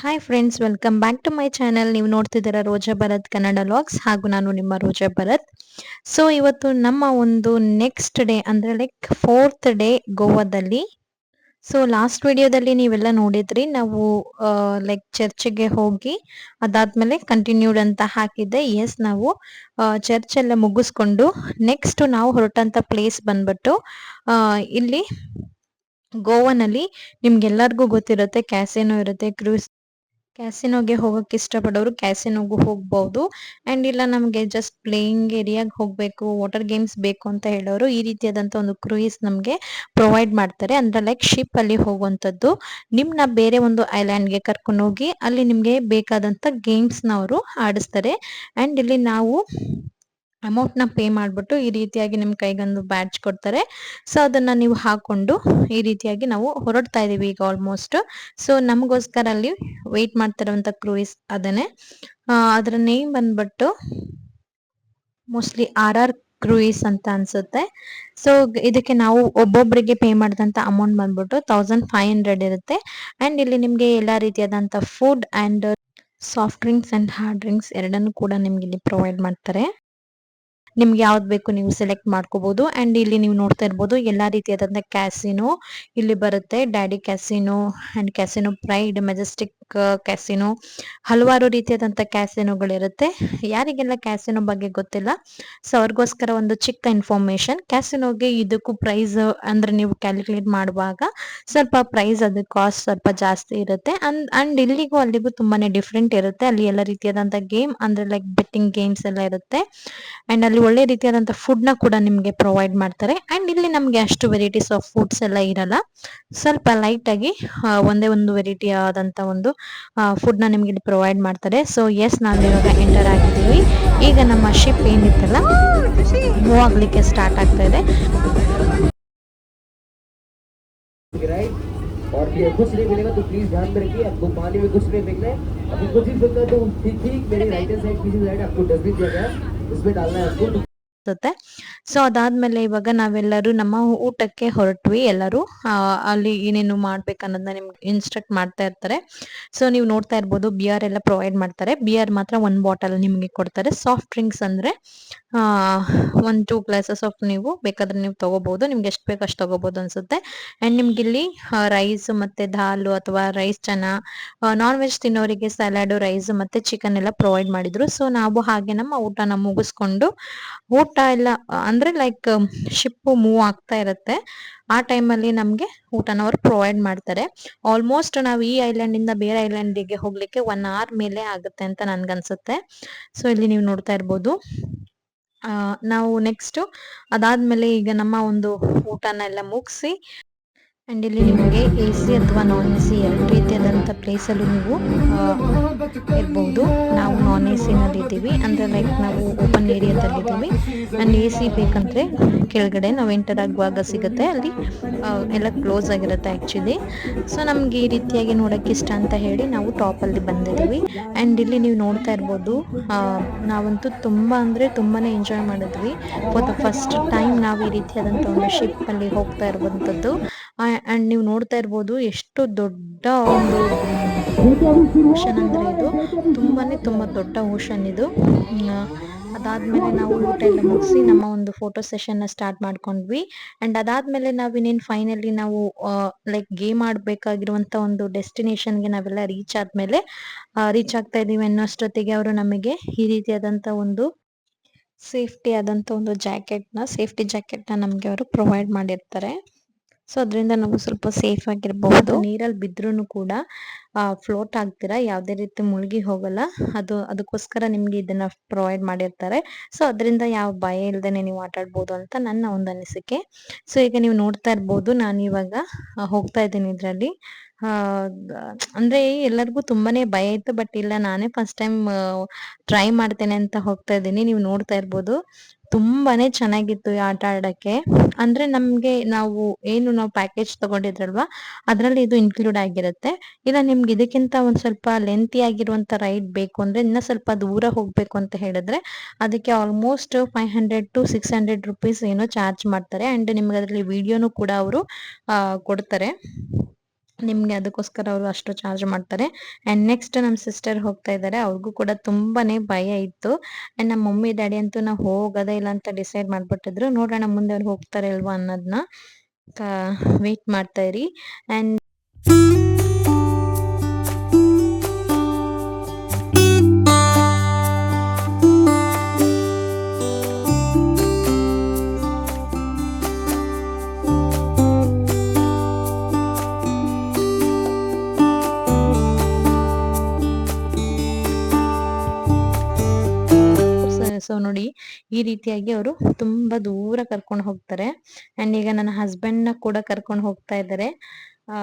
Hi friends welcome back to my channel ನೀವು ನೋಡ್ತಿದ್ದೀರಾ ರೋಜಾ Bharat Kannada logs ಹಾಗೂ ನಾನು ನಿಮ್ಮ ರೋಜಾ ಭರತ್. ಸೊ ಇವತ್ತು ನಮ್ಮ ಒಂದು ನೆಕ್ಸ್ಟ್ ಡೇ ಅಂದರೆ ಲೈಕ್ ಫೋರ್ತ್ ಡೇ ಗೋವಾದಲ್ಲಿ. ಸೊ ಲಾಸ್ಟ್ ವಿಡಿಯೋದಲ್ಲಿ ನೀವೆಲ್ಲ ನೋಡಿದ್ರಿ, ನಾವು ಲೈಕ್ ಚರ್ಚ್ಗೆ ಹೋಗಿ ಅದಾದ್ಮೇಲೆ ಕಂಟಿನ್ಯೂಡ್ ಅಂತ ಹಾಕಿದ್ದೆ. ಎಸ್ ನಾವು ಚರ್ಚ್ ಎಲ್ಲ ಮುಗಿಸ್ಕೊಂಡು ನೆಕ್ಸ್ಟ್ ನಾವು ಹೊರಟಂತ ಪ್ಲೇಸ್ ಬಂದ್ಬಿಟ್ಟು ಇಲ್ಲಿ ಗೋವಾನಲ್ಲಿ ನಿಮ್ಗೆಲ್ಲರಿಗೂ ಗೊತ್ತಿರುತ್ತೆ ಕ್ಯಾಸಿನೋ ಇರುತ್ತೆ, ಕ್ರೂಸ್ ಕ್ಯಾಸಿನೋಗೆ ಹೋಗಕ್ಕೆ ಇಷ್ಟಪಡೋರು ಕ್ಯಾಸಿನೋಗೂ ಹೋಗ್ಬಹುದು ಅಂಡ್ ಇಲ್ಲ ನಮಗೆ ಜಸ್ಟ್ ಪ್ಲೇಯಿಂಗ್ ಏರಿಯಾಗೆ ಹೋಗಬೇಕು ವಾಟರ್ ಗೇಮ್ಸ್ ಬೇಕು ಅಂತ ಹೇಳೋರು ಈ ರೀತಿಯಾದಂಥ ಒಂದು ಕ್ರೂಯಿಸ್ ನಮಗೆ ಪ್ರೊವೈಡ್ ಮಾಡ್ತಾರೆ. ಅಂದ್ರೆ ಲೈಕ್ ಶಿಪ್ ಅಲ್ಲಿ ಹೋಗುವಂಥದ್ದು. ನಿಮ್ನ ಬೇರೆ ಒಂದು ಐಲ್ಯಾಂಡ್ಗೆ ಕರ್ಕೊಂಡು ಹೋಗಿ ಅಲ್ಲಿ ನಿಮಗೆ ಬೇಕಾದಂಥ ಗೇಮ್ಸ್ನ ಅವರು ಆಡಿಸ್ತಾರೆ. ಅಂಡ್ ಇಲ್ಲಿ ನಾವು ಅಮೌಂಟ್ನ ಪೇ ಮಾಡಿಬಿಟ್ಟು ಈ ರೀತಿಯಾಗಿ ನಿಮ್ಮ ಕೈಗೊಂದು ಬ್ಯಾಡ್ಜ್ ಕೊಡ್ತಾರೆ. ಸೊ ಅದನ್ನು ನೀವು ಹಾಕೊಂಡು ಈ ರೀತಿಯಾಗಿ ನಾವು ಹೊರಡ್ತಾ ಇದ್ದೀವಿ ಈಗ ಆಲ್ಮೋಸ್ಟ್ ಸೊ ನಮಗೋಸ್ಕರ ಅಲ್ಲಿ ವೆಯ್ಟ್ ಮಾಡ್ತಿರುವಂಥ ಕ್ರೂಯಿಸ್ ಅದನ್ನೇ. ಅದರ ನೇಮ್ ಬಂದ್ಬಿಟ್ಟು ಮೋಸ್ಟ್ಲಿ ಆರ್ ಆರ್ ಕ್ರೂಯಿಸ್ ಅಂತ ಅನ್ಸುತ್ತೆ. ಸೊ ಇದಕ್ಕೆ ನಾವು ಒಬ್ಬೊಬ್ಬರಿಗೆ ಪೇ ಮಾಡಿದಂಥ ಅಮೌಂಟ್ ಬಂದ್ಬಿಟ್ಟು ತೌಸಂಡ್ ಫೈವ್ ಹಂಡ್ರೆಡ್ ಇರುತ್ತೆ. ಆ್ಯಂಡ್ ಇಲ್ಲಿ ನಿಮಗೆ ಎಲ್ಲ ರೀತಿಯಾದಂಥ food and soft drinks and hard drinks ಎರಡನ್ನೂ ಕೂಡ ನಿಮ್ಗೆ ಇಲ್ಲಿ ಪ್ರೊವೈಡ್ ಮಾಡ್ತಾರೆ. ನಿಮ್ಗೆ ಯಾವ್ದು ಬೇಕು ನೀವು ಸೆಲೆಕ್ಟ್ ಮಾಡ್ಕೋಬಹುದು ಅಂಡ್ ಇಲ್ಲಿ ನೀವು ನೋಡ್ತಾ ಇರ್ಬೋದು ಎಲ್ಲಾ ರೀತಿಯಾದಂತಹ ಕ್ಯಾಸಿನೋ ಇಲ್ಲಿ ಬರುತ್ತೆ. Daddy casino and casino pride majestic casino ಹಲವಾರು ರೀತಿಯಾದಂತಹ ಕ್ಯಾಸಿನೋಗಳಿರುತ್ತೆ ಯಾರಿಗೆಲ್ಲ ಕ್ಯಾಸಿನೋ ಬಗ್ಗೆ ಗೊತ್ತಿಲ್ಲ ಸೊ ಅವ್ರಿಗೋಸ್ಕರ ಒಂದು ಚಿಕ್ಕ ಇನ್ಫಾರ್ಮೇಶನ್ ಕ್ಯಾಸಿನೋಗೆ ಇದಕ್ಕೂ ಪ್ರೈಸ್ ಅಂದ್ರೆ ನೀವು ಕ್ಯಾಲ್ಕುಲೇಟ್ ಮಾಡುವಾಗ ಸ್ವಲ್ಪ ಪ್ರೈಸ್ ಅದು ಕಾಸ್ಟ್ ಸ್ವಲ್ಪ ಜಾಸ್ತಿ ಇರುತ್ತೆ. ಅಂಡ್ ಅಂಡ್ ಇಲ್ಲಿಗೂ ಅಲ್ಲಿಗೂ ತುಂಬಾನೇ ಡಿಫ್ರೆಂಟ್ ಇರುತ್ತೆ. ಅಲ್ಲಿ ಎಲ್ಲ ರೀತಿಯಾದಂತಹ ಗೇಮ್ ಅಂದ್ರೆ ಲೈಕ್ ಬೆಟ್ಟಿಂಗ್ ಗೇಮ್ಸ್ ಎಲ್ಲ ಇರುತ್ತೆ. ಅಂಡ್ ಒಳ್ಳೆ ರೀತಿಯಾದಂಥ ಫುಡ್ನ ಕೂಡ ನಿಮಗೆ ಪ್ರೊವೈಡ್ ಮಾಡ್ತಾರೆ ಅಂಡ್ ಇಲ್ಲಿ ನಮಗೆ ಅಷ್ಟು ವೆರೈಟೀಸ್ ಆಫ್ ಫುಡ್ಸ್ ಎಲ್ಲ ಇರಲ್ಲ ಸ್ವಲ್ಪ ಲೈಟ್ ಆಗಿ ಒಂದೇ ಒಂದು ವೆರೈಟಿ ಆದಂತ ಒಂದು ಫುಡ್ನ ನಿಮ್ಗೆ ಇಲ್ಲಿ ಪ್ರೊವೈಡ್ ಮಾಡ್ತಾರೆ ಸೊ ಎಸ್ ನಾವು ಇವಾಗ ಎಂಟರ್ ಆಗಿದ್ದೀವಿ ಈಗ ನಮ್ಮ ಶಿಪ್ ಏನಿತ್ತಲ್ಲ ಮೂವ್ ಆಗ್ಲಿಕ್ಕೆ ಸ್ಟಾರ್ಟ್ ಆಗ್ತಾ ಇದೆ और कुछ नहीं मिलेगा तो प्लीज ध्यान में रखिए आपको पानी में कुछ नहीं मिलना है अभी कुछ ही मिलता है तो ठीक ठीक मेरी राइट हैंड साइड पीछे साइड आपको डस्टबिन दिया गया है इसमें डालना है आपको ಅನ್ಸುತ್ತೆ ಸೊ ಅದಾದ್ಮೇಲೆ ಇವಾಗ ನಾವೆಲ್ಲರೂ ನಮ್ಮ ಊಟಕ್ಕೆ ಹೊರಟ್ವಿ ಎಲ್ಲರೂ. ಅಲ್ಲಿ ಏನೇನು ಮಾಡ್ಬೇಕನ್ನೋದನ್ನ ನಿಮ್ಗೆ ಇನ್ಸ್ಟ್ರಕ್ಟ್ ಮಾಡ್ತಾ ಇರ್ತಾರೆ. ಸೊ ನೀವು ನೋಡ್ತಾ ಇರ್ಬೋದು ಬಿಯರ್ ಎಲ್ಲ ಪ್ರೊವೈಡ್ ಮಾಡ್ತಾರೆ. ಬಿಯರ್ ಮಾತ್ರ ಒಂದ್ ಬಾಟಲ್ ನಿಮಗೆ ಕೊಡ್ತಾರೆ. ಸಾಫ್ಟ್ ಡ್ರಿಂಕ್ಸ್ ಅಂದ್ರೆ ಒಂದ್ ಟೂ ಗ್ಲಾಸಸ್ ಆಫ್ ನೀವು ಬೇಕಾದ್ರೆ ನೀವು ತಗೋಬಹುದು ನಿಮ್ಗೆ ಎಷ್ಟು ಬೇಕು ಅಷ್ಟು ತಗೋಬಹುದು ಅನ್ಸುತ್ತೆ. ಅಂಡ್ ನಿಮ್ಗೆ ಇಲ್ಲಿ ರೈಸ್ ಮತ್ತೆ ದಾಲು ಅಥವಾ ರೈಸ್ ಚೆನ್ನ ನಾನ್ ವೆಜ್ ತಿನ್ನೋರಿಗೆ ಸಲಾಡ್ ರೈಸ್ ಮತ್ತೆ ಚಿಕನ್ ಎಲ್ಲ ಪ್ರೊವೈಡ್ ಮಾಡಿದ್ರು. ಸೊ ನಾವು ಹಾಗೆ ನಮ್ಮ ಊಟನ ಮುಗಿಸ್ಕೊಂಡು ಊಟ ಎಲ್ಲ, ಅಂದ್ರೆ ಲೈಕ್ ಶಿಪ್ ಮೂವ್ ಆಗ್ತಾ ಇರುತ್ತೆ. ಆ ಟೈಮಲ್ಲಿ ನಮಗೆ ಊಟನ ಅವರು ಪ್ರೊವೈಡ್ ಮಾಡ್ತಾರೆ. ಆಲ್ಮೋಸ್ಟ್ ನಾವು ಈ ಐಲ್ಯಾಂಡ್ ಇಂದ ಬೇರೆ ಐಲ್ಯಾಂಡ್ಗೆ ಹೋಗ್ಲಿಕ್ಕೆ ಒನ್ ಅವರ್ ಮೇಲೆ ಆಗುತ್ತೆ ಅಂತ ನನ್ಗನ್ಸುತ್ತೆ. ಸೊ ಇಲ್ಲಿ ನೀವು ನೋಡ್ತಾ ಇರ್ಬೋದು. ನಾವು ನೆಕ್ಸ್ಟ್ ಅದಾದ್ಮೇಲೆ ಈಗ ನಮ್ಮ ಒಂದು ಊಟನ ಎಲ್ಲ ಮುಗಿಸಿ ಅಂಡ್ ಇಲ್ಲಿ ನಿಮಗೆ ಎ ಸಿ ಅಥವಾ ನಾನ್ ಎ ಸಿ ಎರಡು ರೀತಿಯಾದಂಥ ಪ್ಲೇಸಲ್ಲೂ ನೀವು ಇರ್ಬೋದು. ನಾವು ನಾನ್ ಎ ಸಿನಲ್ಲಿ ಇದ್ದೀವಿ. ಅಂದರೆ ಲೈಕ್ ನಾವು ಓಪನ್ ಏರಿಯಾದಲ್ಲಿ ಇದ್ದೀವಿ. ಆ್ಯಂಡ್ ಎ ಸಿ ಬೇಕಂದ್ರೆ ಕೆಳಗಡೆ ನಾವು ಎಂಟರ್ ಆಗುವಾಗ ಸಿಗುತ್ತೆ. ಅಲ್ಲಿ ಎಲ್ಲ ಕ್ಲೋಸ್ ಆಗಿರುತ್ತೆ ಆ್ಯಕ್ಚುಲಿ ಸೊ ನಮಗೆ ಈ ರೀತಿಯಾಗಿ ನೋಡೋಕ್ಕೆ ಇಷ್ಟ ಅಂತ ಹೇಳಿ ನಾವು ಟಾಪಲ್ಲಿ ಬಂದಿದ್ದೀವಿ. ಆ್ಯಂಡ್ ಇಲ್ಲಿ ನೀವು ನೋಡ್ತಾ ಇರ್ಬೋದು ನಾವಂತೂ ತುಂಬ ಅಂದರೆ ತುಂಬಾ ಎಂಜಾಯ್ ಮಾಡಿದ್ವಿ. ಫಾರ್ ಫಸ್ಟ್ ಟೈಮ್ ನಾವು ಈ ರೀತಿಯಾದಂಥ ಒಂದು ಶಿಪ್ಪಲ್ಲಿ ಹೋಗ್ತಾ ಇರುವಂಥದ್ದು. ಅಂಡ್ ನೀವು ನೋಡ್ತಾ ಇರ್ಬೋದು ಎಷ್ಟು ದೊಡ್ಡ ಒಂದು ಓಷನ್ ಅಂದ್ರೆ ಇದು. ತುಂಬಾನೇ ತುಂಬಾ ದೊಡ್ಡ ಓಷನ್ ಇದು. ಅದಾದ್ಮೇಲೆ ನಾವು ಊಟ ಎಲ್ಲ ಮುಗಿಸಿ ನಮ್ಮ ಒಂದು ಫೋಟೋ ಸೆಷನ್ ಸ್ಟಾರ್ಟ್ ಮಾಡ್ಕೊಂಡ್ವಿ. ಅಂಡ್ ಅದಾದ್ಮೇಲೆ ನಾವು ಇನ್ನೇನು ಫೈನಲಿ ನಾವು ಲೈಕ್ ಗೇಮ್ ಆಡ್ಬೇಕಾಗಿರುವಂತ ಒಂದು ಡೆಸ್ಟಿನೇಷನ್ಗೆ ನಾವೆಲ್ಲ ರೀಚ್ ಆದ್ಮೇಲೆ ರೀಚ್ ಆಗ್ತಾ ಇದೀವಿ ಅನ್ನೋಷ್ಟೊತ್ತಿಗೆ ಅವರು ನಮಗೆ ಈ ರೀತಿಯಾದಂತ ಒಂದು ಸೇಫ್ಟಿ ಆದಂತ ಒಂದು ಜಾಕೆಟ್ನ ಸೇಫ್ಟಿ ಜಾಕೆಟ್ನ ನಮಗೆ ಅವರು ಪ್ರೊವೈಡ್ ಮಾಡಿರ್ತಾರೆ. ಸೊ ಅದರಿಂದ ನಾವು ಸ್ವಲ್ಪ ಸೇಫ್ ಆಗಿರಬಹುದು ನೀರಲ್ಲಿ ಬಿದ್ರೂ ಕೂಡ ಫ್ಲೋಟ್ ಆಗ್ತೀರಾ ಯಾವುದೇ ರೀತಿ ಮುಳುಗಿ ಹೋಗಲ್ಲ. ಅದು, ಅದಕ್ಕೋಸ್ಕರ ನಿಮಗೆ ಇದನ್ನ ಪ್ರೊವೈಡ್ ಮಾಡಿರ್ತಾರೆ. ಸೊ ಅದರಿಂದ ಯಾವ ಭಯ ಇಲ್ಲದೆ ನೀವು ಆಟ ಆಡ್ಬೋದು ಅಂತ ನನ್ನ ಒಂದು ಅನಿಸಿಕೆ. ಸೊ ಈಗ ನೀವು ನೋಡ್ತಾ ಇರ್ಬೋದು, ನಾನು ಇವಾಗ ಹೋಗ್ತಾ ಇದ್ದೀನಿ ಇದರಲ್ಲಿ. ಅಂದ್ರೆ ಎಲ್ಲರಿಗೂ ತುಂಬಾನೇ ಭಯ ಇತ್ತು, ಬಟ್ ಇಲ್ಲ, ನಾನೇ ಫಸ್ಟ್ ಟೈಮ್ ಟ್ರೈ ಮಾಡ್ತೇನೆ ಅಂತ ಹೋಗ್ತಾ ಇದ್ದೀನಿ. ನೀವು ನೋಡ್ತಾ ಇರ್ಬೋದು. ತುಂಬಾನೇ ಚೆನ್ನಾಗಿತ್ತು ಈ ಆಟ ಆಡಕ್ಕೆ. ಅಂದ್ರೆ ನಮ್ಗೆ ನಾವು ಏನು ನಾವು ಪ್ಯಾಕೇಜ್ ತಗೊಂಡಿದ್ರಲ್ವಾ, ಅದ್ರಲ್ಲಿ ಇದು ಇನ್ಕ್ಲೂಡ್ ಆಗಿರುತ್ತೆ. ಇಲ್ಲ ನಿಮ್ಗೆ ಇದಕ್ಕಿಂತ ಒಂದ್ ಸ್ವಲ್ಪ ಲೆಂತಿ ಆಗಿರುವಂತ ರೈಡ್ ಬೇಕು ಅಂದ್ರೆ ಇನ್ನ ಸ್ವಲ್ಪ ದೂರ ಹೋಗ್ಬೇಕು ಅಂತ ಹೇಳಿದ್ರೆ, ಅದಕ್ಕೆ almost five hundred to six hundred rupees ಏನೋ ಚಾರ್ಜ್ ಮಾಡ್ತಾರೆ. ಅಂಡ್ ನಿಮ್ಗೆ ಅದರಲ್ಲಿ ವಿಡಿಯೋನು ಕೂಡ ಅವರು ಕೊಡ್ತಾರೆ. ನಿಮ್ಗೆ ಅದಕ್ಕೋಸ್ಕರ ಅವರು ಅಷ್ಟು ಚಾರ್ಜ್ ಮಾಡ್ತಾರೆ. ಆ್ಯಂಡ್ ನೆಕ್ಸ್ಟ್ ನಮ್ಮ ಸಿಸ್ಟರ್ ಹೋಗ್ತಾ ಇದ್ದಾರೆ ಅವ್ರಿಗೂ ಕೂಡ ತುಂಬಾನೇ ಭಯ ಇತ್ತು. ಆ್ಯಂಡ್ ನಮ್ಮ ಮಮ್ಮಿ ಡ್ಯಾಡಿ ಅಂತೂ ನಾವು ಹೋಗೋದೇ ಇಲ್ಲ ಅಂತ ಡಿಸೈಡ್ ಮಾಡ್ಬಿಟ್ಟಿದ್ರು. ನೋಡೋಣ ಮುಂದೆ ಅವ್ರು ಹೋಗ್ತಾರೆ ಅಲ್ವಾ ಅನ್ನೋದನ್ನ ವೇಟ್ ಮಾಡ್ತಾ ಇರಿ. ಆ್ಯಂಡ್ ಈ ರೀತಿಯಾಗಿ ಅವರು ತುಂಬಾ ದೂರ ಕರ್ಕೊಂಡು ಹೋಗ್ತಾರೆ. ಅಂಡ್ ಈಗ ನನ್ನ ಹಸ್ಬೆಂಡ್ನ ಕೂಡ ಕರ್ಕೊಂಡು ಹೋಗ್ತಾ ಇದ್ದಾರೆ. ಆ,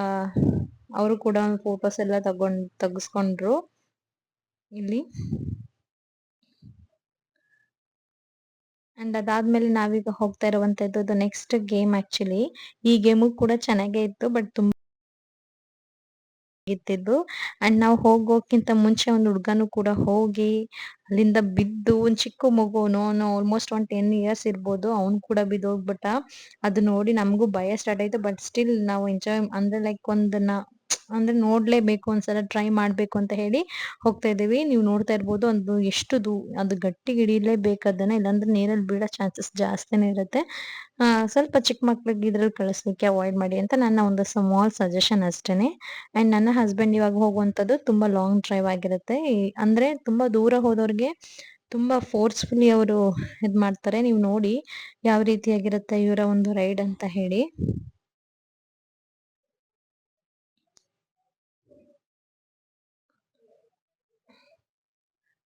ಅವರು ಕೂಡ ಫೋಟೋಸ್ ಎಲ್ಲ ತಗೊಂಡ್, ತಗಸ್ಕೊಂಡ್ರು. ಇಲ್ಲಿ. ಅಂಡ್ ಅದಾದ್ಮೇಲೆ ನಾವೀಗ ಹೋಗ್ತಾ ಇರುವಂತದ್ದು ನೆಕ್ಸ್ಟ್ ಗೇಮ್ ಆಕ್ಚುಲಿ ಈ ಗೇಮು ಕೂಡ ಚೆನ್ನಾಗೇ ಇತ್ತು ಬಟ್ ತುಂಬಾ ಇತ್ತಿದ್ದು ಅಂಡ್ ನಾವು ಹೋಗೋಕ್ಕಿಂತ ಮುಂಚೆ ಒಂದು ಹುಡ್ಗನು ಕೂಡ ಹೋಗಿ ಅಲ್ಲಿಂದ ಬಿದ್ದು ಒಂದು ಚಿಕ್ಕ ಮಗುನು ಆಲ್ಮೋಸ್ಟ್ ಒನ್ ಟೆನ್ ಇಯರ್ಸ್ ಇರ್ಬೋದು, ಅವ್ನು ಕೂಡ ಬಿದ್ದು ಹೋಗ್ಬಿಟ್ಟ. ಅದು ನೋಡಿ ನಮಗೂ ಭಯ ಸ್ಟಾರ್ಟ್ ಆಯ್ತು ಬಟ್ ಸ್ಟಿಲ್ ನಾವು ಎಂಜಾಯ್ ಅಂದ್ರೆ ಲೈಕ್ ಒಂದನ್ನ ಅಂದ್ರೆ ನೋಡ್ಲೇಬೇಕು ಒಂದ್ಸಲ ಟ್ರೈ ಮಾಡ್ಬೇಕು ಅಂತ ಹೇಳಿ ಹೋಗ್ತಾ ಇದೀವಿ ನೀವು ನೋಡ್ತಾ ಇರ್ಬೋದು ಒಂದು ಎಷ್ಟು ದೂ, ಅದು ಗಟ್ಟಿಗೆ ಹಿಡಿಲೇಬೇಕು ಅದನ್ನ, ಇಲ್ಲಾಂದ್ರೆ ನೀರಲ್ಲಿ ಬೀಳೋ ಚಾನ್ಸಸ್ ಜಾಸ್ತಿನೇ ಇರುತ್ತೆ. ಸ್ವಲ್ಪ ಚಿಕ್ಕ ಮಕ್ಳಿಗೆ ಇದ್ರಲ್ಲಿ ಕಳಿಸ್ಲಿಕ್ಕೆ ಅವಾಯ್ಡ್ ಮಾಡಿ ಅಂತ ನನ್ನ ಒಂದು ಸ್ಮಾಲ್ ಸಜೆಷನ್ ಅಷ್ಟೇನೆ. ಅಂಡ್ ನನ್ನ ಹಸ್ಬೆಂಡ್ ಇವಾಗ ಹೋಗುವಂಥದ್ದು ತುಂಬಾ ಲಾಂಗ್ ಡ್ರೈವ್ ಆಗಿರುತ್ತೆ. ಅಂದ್ರೆ ತುಂಬಾ ದೂರ ಹೋದವ್ರಿಗೆ ತುಂಬಾ ಫೋರ್ಸ್ಫುಲಿ ಅವರು ಇದ್ ಮಾಡ್ತಾರೆ ನೀವು ನೋಡಿ ಯಾವ ರೀತಿಯಾಗಿರುತ್ತೆ ಇವರ ಒಂದು ರೈಡ್ ಅಂತ ಹೇಳಿ.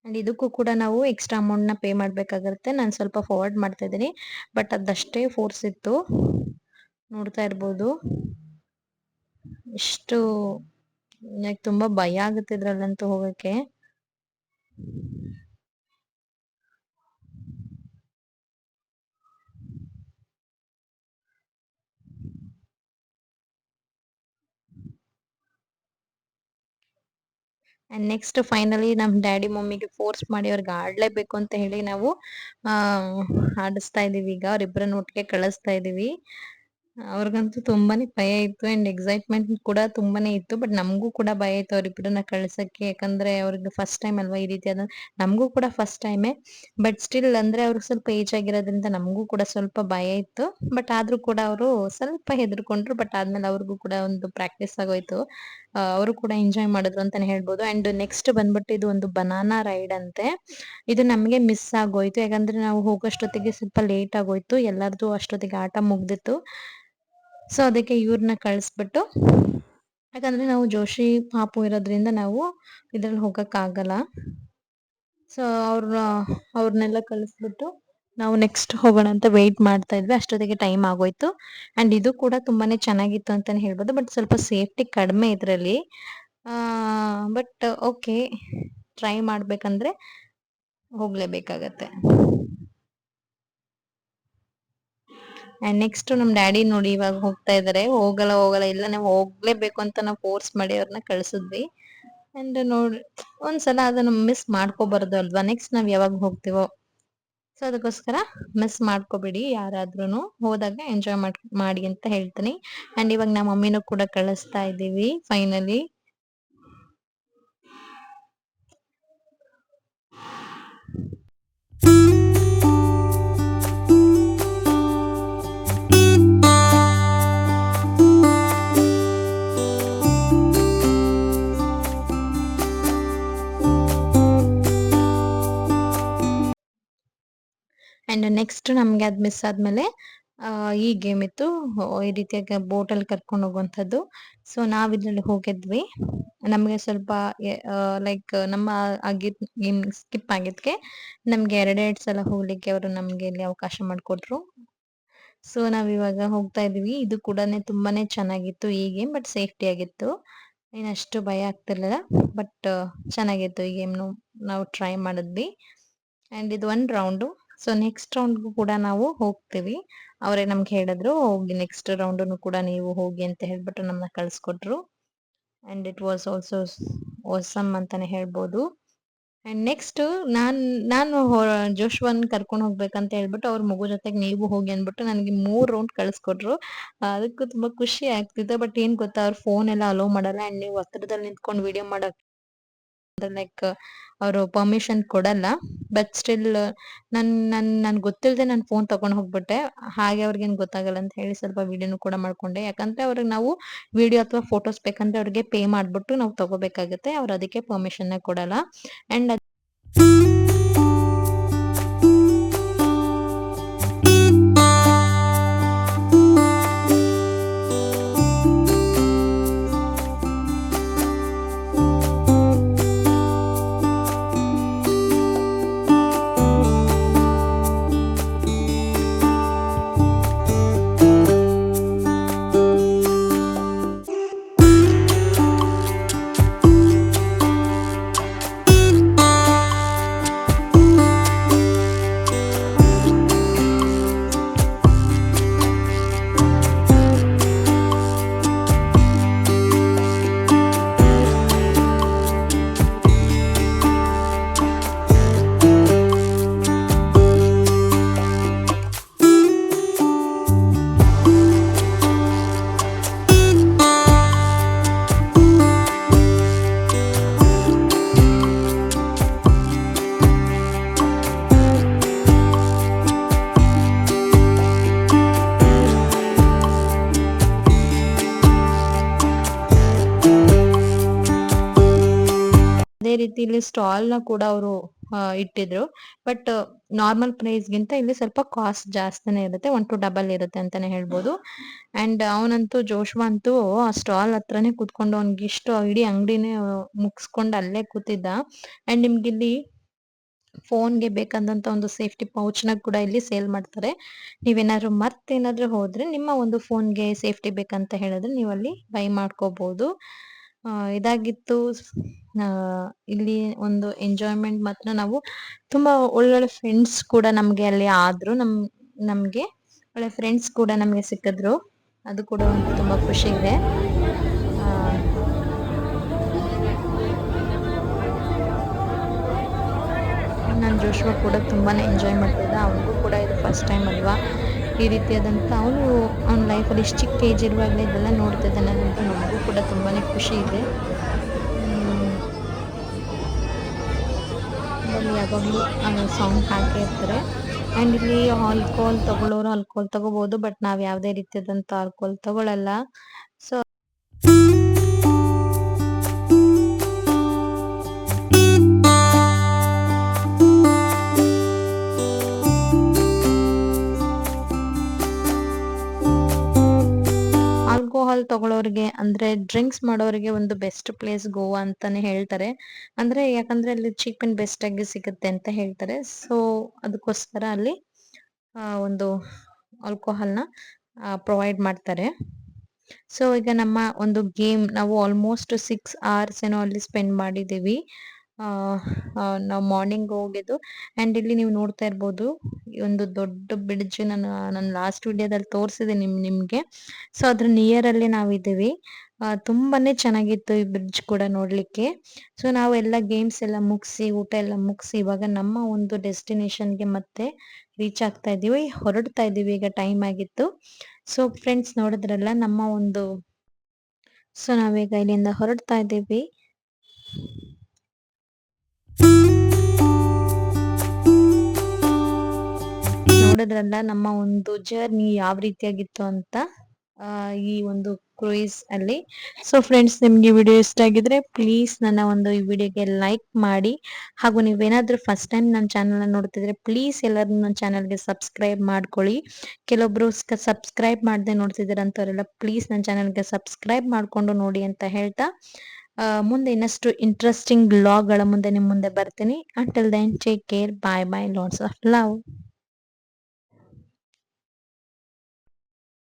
ಅಂಡ್ ಇದಕ್ಕೂ ಕೂಡ ನಾವು ಎಕ್ಸ್ಟ್ರಾ ಅಮೌಂಟ್ನ ಪೇ ಮಾಡಬೇಕಾಗುತ್ತೆ. ನಾನು ಸ್ವಲ್ಪ ಫಾರ್ವರ್ಡ್ ಮಾಡ್ತಾ ಇದ್ದೀನಿ. ಬಟ್ ಅದಷ್ಟೇ ಫೋರ್ಸ್ ಇತ್ತು. ನೋಡ್ತಾ ಇರ್ಬೋದು. ಇಷ್ಟು ಲೈಕ್ ತುಂಬಾ ಭಯ ಆಗುತ್ತೆ ಇದ್ರಲ್ಲಂತೂ ಹೋಗಕ್ಕೆ ಅಂಡ್ ನೆಕ್ಸ್ಟ್ ಫೈನಲಿ ನಮ್ ಡ್ಯಾಡಿ ಮಮ್ಮಿಗೆ ಫೋರ್ಸ್ ಮಾಡಿ ಅವ್ರಿಗೆ ಆಡ್ಲೇಬೇಕು ಅಂತ ಹೇಳಿ ನಾವು ಆಡಿಸ್ತಾ ಇದೀವಿ ಈಗ. ಅವ್ರಿಬ್ರನ್ನ ಒಟ್ಟಿಗೆ ಕಳಿಸ್ತಾ ಇದೀವಿ. ಅವ್ರಿಗಂತೂ ತುಂಬಾನೇ ಭಯ ಇತ್ತು ಅಂಡ್ ಎಕ್ಸೈಟ್ಮೆಂಟ್ ಕೂಡ ತುಂಬಾನೇ ಇತ್ತು ಬಟ್ ನಮಗೂ ಕೂಡ ಭಯ ಇತ್ತು ಅವ್ರಿಬ್ರನ್ನ ಕಳ್ಸಕ್ಕೆ. ಯಾಕಂದ್ರೆ ಅವ್ರಿಗೆ ಫಸ್ಟ್ ಟೈಮ್ ಅಲ್ವಾ ಈ ರೀತಿ ರೀತಿಯಾದ ನಮಗೂ ಕೂಡ ಫಸ್ಟ್ ಟೈಮೇ ಬಟ್ ಸ್ಟಿಲ್ ಅಂದ್ರೆ ಅವ್ರಿಗೆ ಸ್ವಲ್ಪ ಏಜ್ ಆಗಿರೋದ್ರಿಂದ ನಮಗೂ ಕೂಡ ಸ್ವಲ್ಪ ಭಯ ಇತ್ತು ಬಟ್ ಆದ್ರೂ ಕೂಡ ಅವರು ಸ್ವಲ್ಪ ಹೆದರ್ಕೊಂಡ್ರು ಬಟ್ ಆದ್ಮೇಲೆ ಅವ್ರಿಗೂ ಕೂಡ ಒಂದು ಪ್ರಾಕ್ಟೀಸ್ ಆಗೋಯ್ತು. ಅವರು ಕೂಡ ಎಂಜಾಯ್ ಮಾಡಿದ್ರು ಅಂತಾನೆ ಹೇಳ್ಬೋದು. ಅಂಡ್ ನೆಕ್ಸ್ಟ್ ಬಂದ್ಬಿಟ್ಟು ಇದು ಒಂದು ಬನಾನಾ ರೈಡ್ ಅಂತೆ. ಇದು ನಮಗೆ ಮಿಸ್ ಆಗೋಯ್ತು. ಯಾಕಂದ್ರೆ ನಾವು ಹೋಗೋಷ್ಟೊತ್ತಿಗೆ ಸ್ವಲ್ಪ ಲೇಟ್ ಆಗೋಯ್ತು, ಎಲ್ಲರದು ಅಷ್ಟೊತ್ತಿಗೆ ಆಟ ಮುಗ್ದಿತ್ತು. ಸೊ ಅದಕ್ಕೆ ಇವ್ರನ್ನ ಕಳಿಸ್ಬಿಟ್ಟು, ಯಾಕಂದ್ರೆ ನಾವು ಜೋಶಿ ಪಾಪು ಇರೋದ್ರಿಂದ ನಾವು ಇದ್ರಲ್ಲಿ ಹೋಗಕ್ ಆಗಲ್ಲ. ಸೊ ಅವ್ರ ಅವ್ರನ್ನೆಲ್ಲ ಕಳಿಸ್ಬಿಟ್ಟು ನಾವು ನೆಕ್ಸ್ಟ್ ಹೋಗೋಣ ಅಂತ ವೆಯ್ಟ್ ಮಾಡ್ತಾ ಇದ್ವಿ. ಅಷ್ಟೊತ್ತಿಗೆ ಟೈಮ್ ಆಗೋಯ್ತು. ಅಂಡ್ ಇದು ಕೂಡ ತುಂಬಾನೇ ಚೆನ್ನಾಗಿತ್ತು ಅಂತಲೇ ಹೇಳ್ಬೋದು. ಬಟ್ ಸ್ವಲ್ಪ ಸೇಫ್ಟಿ ಕಡಿಮೆ ಇದರಲ್ಲಿ. ಬಟ್ ಓಕೆ ಟ್ರೈ ಮಾಡಬೇಕಂದ್ರೆ ಹೋಗ್ಲೇಬೇಕಾಗತ್ತೆ. ಅಂಡ್ ನೆಕ್ಸ್ಟ್ ನಮ್ ಡ್ಯಾಡಿ ನೋಡಿ ಇವಾಗ ಹೋಗ್ತಾ ಇದಾರೆ. ಹೋಗಲ್ಲ ಹೋಗಲ್ಲ, ಇಲ್ಲ, ನಾವು ಹೋಗ್ಲೇಬೇಕು ಅಂತ ನಾವು ಫೋರ್ಸ್ ಮಾಡಿ ಅವ್ರನ್ನ ಕಳ್ಸಿದ್ವಿ. ಅಂಡ್ ನೋಡ್, ಒಂದ್ಸಲ ಅದನ್ನ ಮಿಸ್ ಮಾಡ್ಕೋಬಾರ್ದು ಅಲ್ವಾ? ನೆಕ್ಸ್ಟ್ ನಾವ್ ಯಾವಾಗ ಹೋಗ್ತೀವೋ? ಸೊ ಅದಕ್ಕೋಸ್ಕರ ಮಿಸ್ ಮಾಡ್ಕೋಬೇಡಿ ಯಾರಾದ್ರೂ ಹೋದಾಗ ಎಂಜಾಯ್ ಮಾಡಿ ಅಂತ ಹೇಳ್ತೀನಿ. ಅಂಡ್ ಇವಾಗ ನಮ್ಮ ಮಮ್ಮಿನೂ ಕೂಡ ಕಳಿಸ್ತಾ ಇದ್ದೀವಿ ಫೈನಲಿ ಅಂಡ್ ನೆಕ್ಸ್ಟ್ ನಮಗೆ ಅದ್ ಮಿಸ್ ಆದ್ಮೇಲೆ ಈ ಗೇಮ್ ಇತ್ತು. ಈ ರೀತಿಯಾಗಿ ಬೋಟ್ ಅಲ್ಲಿ ಕರ್ಕೊಂಡು ಹೋಗುವಂಥದ್ದು. ಸೊ ನಾವ್ ಇದ್ರಲ್ಲಿ ಹೋಗಿದ್ವಿ. ನಮ್ಗೆ ಸ್ವಲ್ಪ ಲೈಕ್ ನಮ್ಮ ಗೇಮ್ ಸ್ಕಿಪ್ ಆಗಿದ್ಕೆ ನಮ್ಗೆ ಎರಡೆರಡು ಸಲ ಹೋಗ್ಲಿಕ್ಕೆ ಅವರು ನಮ್ಗೆ ಇಲ್ಲಿ ಅವಕಾಶ ಮಾಡಿಕೊಟ್ರು. ಸೊ ನಾವ್ ಇವಾಗ ಹೋಗ್ತಾ ಇದೀವಿ ಇದು ಕೂಡ ತುಂಬಾನೇ ಚೆನ್ನಾಗಿತ್ತು ಈ ಗೇಮ್ ಬಟ್ ಸೇಫ್ಟಿ ಆಗಿತ್ತು. ಏನಷ್ಟು ಭಯ ಆಗ್ತಿರ್ಲಿಲ್ಲ ಬಟ್ ಚೆನ್ನಾಗಿತ್ತು ಈ ಗೇಮ್ನು ನಾವು ಟ್ರೈ ಮಾಡಿದ್ವಿ. ಅಂಡ್ ಇದು ಒಂದ್ ರೌಂಡು ಸೊ ನೆಕ್ಸ್ಟ್ ರೌಂಡ್ಗೂ ಕೂಡ ನಾವು ಹೋಗ್ತೀವಿ. ಅವರೇ ನಮ್ಗೆ ಹೇಳಿದ್ರು, ಹೋಗಿ ನೆಕ್ಸ್ಟ್ ರೌಂಡನ್ನು ಕೂಡ ನೀವು ಹೋಗಿ ಅಂತ ಹೇಳ್ಬಿಟ್ಟು ನಮ್ಮನ್ನ ಕಳ್ಸ್ಕೊಟ್ರು. And it was also awesome ಅಂತಾನೆ ಹೇಳ್ಬೋದು. ಆ್ಯಂಡ್ ನೆಕ್ಸ್ಟ್ ನಾನು ನಾನು ಜೋಶ್ವನ್ ಕರ್ಕೊಂಡು ಹೋಗ್ಬೇಕಂತ ಹೇಳ್ಬಿಟ್ಟು ಅವ್ರ ಮಗು ಜೊತೆಗೆ ನೀವು ಹೋಗಿ ಅಂದ್ಬಿಟ್ಟು ನನಗೆ ಮೂರು ರೌಂಡ್ ಕಳಿಸ್ಕೊಟ್ರು. ಅದಕ್ಕೂ ತುಂಬ ಖುಷಿ ಆಗ್ತಿದೆ ಬಟ್ ಏನು ಗೊತ್ತಾ, ಅವ್ರ ಫೋನ್ ಎಲ್ಲ ಅಲೋ ಮಾಡಲ್ಲ. ಆ್ಯಂಡ್ ನೀವು ಹತ್ರದಲ್ಲಿ ನಿಂತ್ಕೊಂಡು ವಿಡಿಯೋ ಮಾಡೋಕ್ಕೆ ಲೈಕ್ ಅವರು ಪರ್ಮಿಷನ್ ಕೊಡಲ್ಲ. ಬಟ್ ಸ್ಟಿಲ್ ನನ್ ನನ್ ನನ್ ಗೊತ್ತಿಲ್ಲದೆ ನಾನು ಫೋನ್ ತಗೊಂಡ್ ಹೋಗ್ಬಿಟ್ಟೆ. ಹಾಗೆ ಅವ್ರಿಗೇನು ಗೊತ್ತಾಗಲ್ಲ ಅಂತ ಹೇಳಿ ಸ್ವಲ್ಪ ವಿಡಿಯೋನು ಕೂಡ ಮಾಡ್ಕೊಂಡೆ. ಯಾಕಂದ್ರೆ ಅವ್ರಿಗೆ ನಾವು ವಿಡಿಯೋ ಅಥವಾ ಫೋಟೋಸ್ ಬೇಕಂದ್ರೆ ಅವ್ರಿಗೆ ಪೇ ಮಾಡ್ಬಿಟ್ಟು ನಾವು ತಗೋಬೇಕಾಗುತ್ತೆ. ಅವ್ರು ಅದಕ್ಕೆ ಪರ್ಮಿಷನ್ ಕೊಡಲ್ಲ. ಅಂಡ್ ಇಲ್ಲಿ ಸ್ಟಾಲ್ನ ಕೂಡ ಅವರು ಇಟ್ಟಿದ್ರು. ಬಟ್ ನಾರ್ಮಲ್ ಪ್ರೈಸ್ ಗಿಂತ ಇಲ್ಲಿ ಸ್ವಲ್ಪ ಕಾಸ್ಟ್ ಜಾಸ್ತಿನೇ ಇರುತ್ತೆ. ಒನ್ ಟು ಡಬಲ್ ಇರುತ್ತೆ ಅಂತಾನೆ ಹೇಳ್ಬೋದು. ಅಂಡ್ ಅವನಂತೂ, ಜೋಶ್ವ ಅಂತೂ ಆ ಸ್ಟಾಲ್ ಹತ್ರನೇ ಕೂತ್ಕೊಂಡು ಅವ್ನಿಗೆ ಇಷ್ಟು ಇಡೀ ಅಂಗಡಿನೇ ಮುಗಿಸ್ಕೊಂಡು ಅಲ್ಲೇ ಕೂತಿದ್ದ. ಅಂಡ್ ನಿಮ್ಗೆ ಇಲ್ಲಿ ಫೋನ್ಗೆ ಬೇಕಾದಂತ ಒಂದು ಸೇಫ್ಟಿ ಪೌಚ್ನ ಕೂಡ ಇಲ್ಲಿ ಸೇಲ್ ಮಾಡ್ತಾರೆ. ನೀವೇನಾದ್ರು ಮತ್ತೇನಾದ್ರೂ ಹೋದ್ರೆ ನಿಮ್ಮ ಒಂದು ಫೋನ್ಗೆ ಸೇಫ್ಟಿ ಬೇಕಂತ ಹೇಳಿದ್ರೆ ನೀವು ಅಲ್ಲಿ ಬೈ ಮಾಡ್ಕೋಬಹುದು ಆ, ಇದಾಗಿತ್ತು. ಇಲ್ಲಿ ಒಂದು ಎಂಜಾಯ್ಮೆಂಟ್ ಮಾತ್ರ ನಾವು ತುಂಬಾ ಒಳ್ಳೊಳ್ಳೆ ಫ್ರೆಂಡ್ಸ್ ಕೂಡ ನಮ್ಗೆ ಅಲ್ಲಿ ಆದ್ರು. ನಮ್ ನಮ್ಗೆ ಒಳ್ಳೆ ಫ್ರೆಂಡ್ಸ್ ಕೂಡ ನಮ್ಗೆ ಸಿಕ್ಕಿದ್ರು. ಅದು ಕೂಡ ಒಂದು ತುಂಬಾ ಖುಷಿ ಇದೆ. ನನ್ನ ಜೋಶ್ವ ಕೂಡ ತುಂಬಾನೇ ಎಂಜಾಯ್ ಮಾಡ್ತಿದ್ದ. ಅವನಿಗೂ ಕೂಡ ಇದು ಫಸ್ಟ್ ಟೈಮ್ ಅಲ್ವಾ? ಈ ರೀತಿಯಾದಂಥ ಅವನು ಅವ್ನ ಲೈಫಲ್ಲಿ ಇಷ್ಟು ಚಿಕ್ಕ ಏಜ್ ಇರುವಾಗಲೇ ಇದೆಲ್ಲ ನೋಡ್ತಿದ್ದಾನೆ ಅಂತ ನಮಗೂ ಕೂಡ ತುಂಬಾನೇ ಖುಷಿ ಇದೆ. ಯಾವಾಗಲೂ ಸಾಂಗ್ ಹಾಕೇ ಇರ್ತಾರೆ. ಆ್ಯಂಡ್ ಇಲ್ಲಿ ಆಲ್ಕೋಹಾಲ್ ತಗೊಳ್ಳೋರು ಆಲ್ಕೋಲ್ ತಗೋಬಹುದು ಬಟ್ ನಾವು ಯಾವುದೇ ರೀತಿಯಾದಂಥ ಆಲ್ಕೋಲ್ ತಗೊಳ್ಳಲ್ಲ ಸೊ ಆಲ್ಕೋಹಾಲ್ ತಗೊಳ್ಳೋರಿಗೆ ಅಂದ್ರೆ ಡ್ರಿಂಕ್ಸ್ ಮಾಡೋರಿಗೆ ಒಂದು ಬೆಸ್ಟ್ ಪ್ಲೇಸ್ ಗೋವಾ ಅಂತಾನೆ ಹೇಳ್ತಾರೆ. ಅಂದ್ರೆ ಯಾಕಂದ್ರೆ ಅಲ್ಲಿ ಚೀಪ್ ಅಂಡ್ ಬೆಸ್ಟ್ ಆಗಿ ಸಿಗುತ್ತೆ ಅಂತ ಹೇಳ್ತಾರೆ. ಸೊ ಅದಕ್ಕೋಸ್ಕರ ಅಲ್ಲಿ ಒಂದು ಆಲ್ಕೋಹಾಲ್ನ ಪ್ರೊವೈಡ್ ಮಾಡ್ತಾರೆ. ಸೊ ಈಗ ನಮ್ಮ ಒಂದು ಗೇಮ್ ನಾವು ಆಲ್ಮೋಸ್ಟ್ ಸಿಕ್ಸ್ ಅವರ್ಸ್ ಏನೋ ಅಲ್ಲಿ ಸ್ಪೆಂಡ್ ಮಾಡಿದ್ದೀವಿ. ನಾವು ಮಾರ್ನಿಂಗ್ ಹೋಗಿದ್ದು ಆ್ಯಂಡ್ ಇಲ್ಲಿ ನೀವು ನೋಡ್ತಾ ಇರ್ಬೋದು ಒಂದು ದೊಡ್ಡ ಬ್ರಿಡ್ಜ್ ನಾನು ನನ್ನ ಲಾಸ್ಟ್ ವಿಡಿಯೋದಲ್ಲಿ ತೋರಿಸಿದೆ ನಿಮ್, ನಿಮಗೆ. ಸೊ ಅದ್ರ ನಿಯರ್ ಅಲ್ಲಿ ನಾವಿದ್ದೀವಿ ತುಂಬಾನೇ ಚೆನ್ನಾಗಿತ್ತು ಈ ಬ್ರಿಡ್ಜ್ ಕೂಡ ನೋಡ್ಲಿಕ್ಕೆ. ಸೊ ನಾವು ಎಲ್ಲ ಗೇಮ್ಸ್ ಎಲ್ಲ ಮುಗಿಸಿ, ಊಟ ಎಲ್ಲ ಮುಗಿಸಿ ಇವಾಗ ನಮ್ಮ ಒಂದು ಡೆಸ್ಟಿನೇಷನ್ಗೆ ಮತ್ತೆ ರೀಚ್ ಆಗ್ತಾ ಇದ್ದೀವಿ. ಹೊರಡ್ತಾ ಇದ್ದೀವಿ, ಈಗ ಟೈಮ್ ಆಗಿತ್ತು. ಸೊ ಫ್ರೆಂಡ್ಸ್ ನೋಡಿದ್ರಲ್ಲ ನಮ್ಮ ಒಂದು ಸೊ ನಾವೀಗ ಇಲ್ಲಿಂದ ಹೊರಡ್ತಾ ಇದ್ದೀವಿ. ನೋಡಿದ್ರಲ್ಲ ನಮ್ಮ ಒಂದು ಜರ್ನಿ ಯಾವ ರೀತಿಯಾಗಿತ್ತು ಅಂತ ಈ ಒಂದು ಕ್ರೂಯಿಸ್ ಅಲ್ಲಿ. ಸೊ ಫ್ರೆಂಡ್ಸ್ ನಿಮ್ಗೆ ವಿಡಿಯೋ ಇಷ್ಟ ಆಗಿದ್ರೆ ಪ್ಲೀಸ್ ನನ್ನ ಒಂದು ಈ ವಿಡಿಯೋಗೆ ಲೈಕ್ ಮಾಡಿ. ಹಾಗೂ ನೀವೇನಾದ್ರೂ ಫಸ್ಟ್ ಟೈಮ್ ನನ್ನ ಚಾನಲ್ ನೋಡ್ತಿದ್ರೆ ಪ್ಲೀಸ್ ಎಲ್ಲರೂ ನನ್ನ ಚಾನಲ್ಗೆ ಸಬ್ಸ್ಕ್ರೈಬ್ ಮಾಡ್ಕೊಳ್ಳಿ. ಕೆಲವೊಬ್ರು ಸಬ್ಸ್ಕ್ರೈಬ್ ಮಾಡದೆ ನೋಡ್ತಿದ್ದಾರೆ ಅಂತವರೆಲ್ಲ ಪ್ಲೀಸ್ ನನ್ನ ಚಾನಲ್ಗೆ ಸಬ್ಸ್ಕ್ರೈಬ್ ಮಾಡ್ಕೊಂಡು ನೋಡಿ ಅಂತ ಹೇಳ್ತಾ ಮುಂದೆ ಇನ್ನಷ್ಟು ಇಂಟ್ರೆಸ್ಟಿಂಗ್ ಬ್ಲಾಗ್ಗಳ ಮುಂದೆ ನಿಮ್ಮ ಮುಂದೆ ಬರ್ತೀನಿ. Until then take care bye bye lots of love